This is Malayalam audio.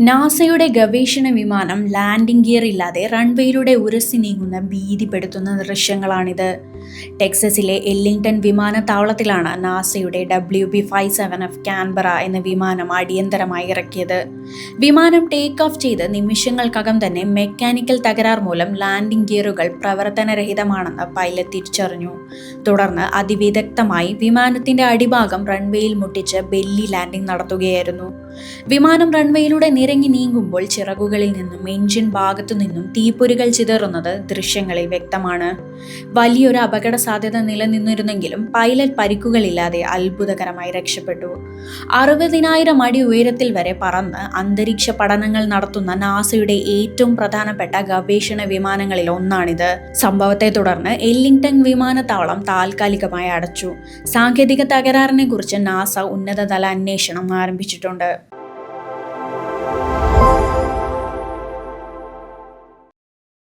നാസയുടെ ഗവേഷണ വിമാനം ലാൻഡിംഗ് ഗിയർ ഇല്ലാതെ റൺവേയിലൂടെ ഉരസി നീങ്ങുന്ന ഭീതിപ്പെടുത്തുന്ന ദൃശ്യങ്ങളാണിത്. ടെക്സസിലെ എല്ലിംഗ്ടൺ വിമാനത്താവളത്തിലാണ് നാസയുടെ W B five seven F Canberra എന്ന വിമാനം അടിയന്തരമായി ഇറക്കിയത്. വിമാനം ടേക്ക് ഓഫ് ചെയ്ത് നിമിഷങ്ങൾക്കകം തന്നെ മെക്കാനിക്കൽ തകരാർ മൂലം ലാൻഡിംഗ് ഗിയറുകൾ പ്രവർത്തനരഹിതമാണെന്ന് പൈലറ്റ് തിരിച്ചറിഞ്ഞു. തുടർന്ന് അതിവിദഗ്ധമായി വിമാനത്തിന്റെ അടിഭാഗം റൺവേയിൽ മുട്ടിച്ച് ബെല്ലി ലാൻഡിംഗ് നടത്തുകയായിരുന്നു. വിമാനം റൺവേയിലൂടെ നിരങ്ങി നീങ്ങുമ്പോൾ ചിറകുകളിൽ നിന്നും എഞ്ചിൻ ഭാഗത്തു നിന്നും തീപ്പൊരികൾ ചിതറുന്നത് ദൃശ്യങ്ങളിൽ വ്യക്തമാണ്. വലിയൊരു അപകട സാധ്യത നിലനിന്നിരുന്നെങ്കിലും പൈലറ്റ് പരിക്കുകളില്ലാതെ അത്ഭുതകരമായി രക്ഷപ്പെട്ടു. അറുപതിനായിരം അടി ഉയരത്തിൽ വരെ പറന്ന് അന്തരീക്ഷ പഠനങ്ങൾ നടത്തുന്ന നാസയുടെ ഏറ്റവും പ്രധാനപ്പെട്ട ഗവേഷണ വിമാനങ്ങളിൽ ഒന്നാണിത്. സംഭവത്തെ തുടർന്ന് എല്ലിംഗ്ടൺ വിമാനത്താവളം താൽക്കാലികമായി അടച്ചു. സാങ്കേതിക തകരാറിനെ കുറിച്ച് നാസ ഉന്നതതല അന്വേഷണം ആരംഭിച്ചിട്ടുണ്ട്.